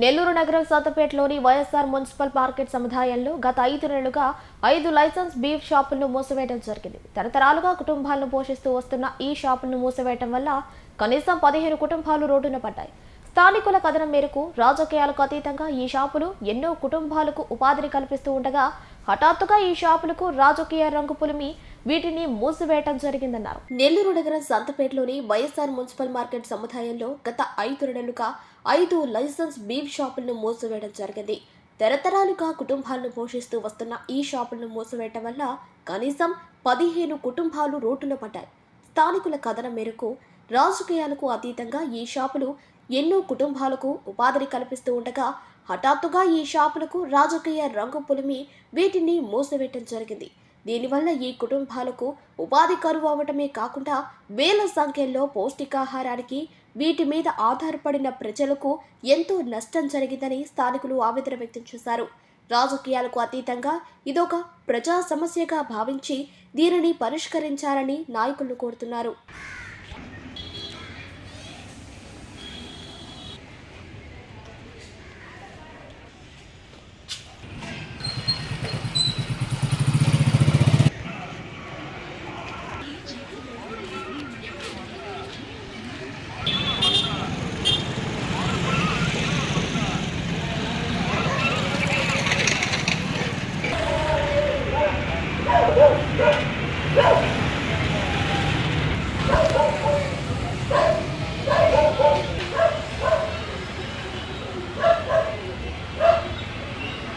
నెల్లూరు నగరం సత్తపేటలోని YSR municipal market సముదాయంలో గత ఐదు నెలలుగా ఐదు లైసెన్స్ బీఫ్ షాపులను మూసివేయడం జరిగింది. తరతరాలుగా కుటుంబాలను పోషిస్తూ వస్తున్న ఈ షాపులను మూసివేయడం వల్ల కనీసం పదిహేను కుటుంబాలు రోడ్డున పడ్డాయి. స్థానికుల కథనం మేరకు రాజకీయాలకు అతీతంగా ఈ షాపులు ఎన్నో కుటుంబాలకు ఉపాధిని కల్పిస్తూ ఉండగా హఠాత్తుగా ఈ షాపులకు రాజకీయ రంగు పులిమి వీటిని మూసివేయటం జరిగిందన్నారు. నెల్లూరు నగరం సంతపేటలోని వైఎస్ఆర్ మున్సిపల్ మార్కెట్ సముదాయంలో గత ఐదు నెలలుగా ఐదు లైసెన్స్ బీఫ్ షాపులను మూసివేయడం జరిగింది. తరతరాలుగా కుటుంబాలను పోషిస్తూ వస్తున్న ఈ షాపులను మూసివేయటం వల్ల కనీసం పదిహేను కుటుంబాలు రోడ్డులో పడ్డాయి. స్థానికుల కథనం మేరకు రాజకీయాలకు అతీతంగా ఈ షాపులు ఎన్నో కుటుంబాలకు ఉపాధిని కల్పిస్తూ ఉండగా హఠాత్తుగా ఈ షాపులకు రాజకీయ రంగు పులిమి వీటిని మూసివేయటం జరిగింది. దీనివల్ల ఈ కుటుంబాలకు ఉపాధి కరువు అవటమే కాకుండా వేల సంఖ్యలో పౌష్టికాహారానికి వీటి మీద ఆధారపడిన ప్రజలకు ఎంతో నష్టం జరిగిందని స్థానికులు ఆవేదన వ్యక్తం చేశారు. రాజకీయాలకు అతీతంగా ఇదొక ప్రజా సమస్యగా భావించి దీనిని పరిష్కరించాలని నాయకులు కోరుతున్నారు.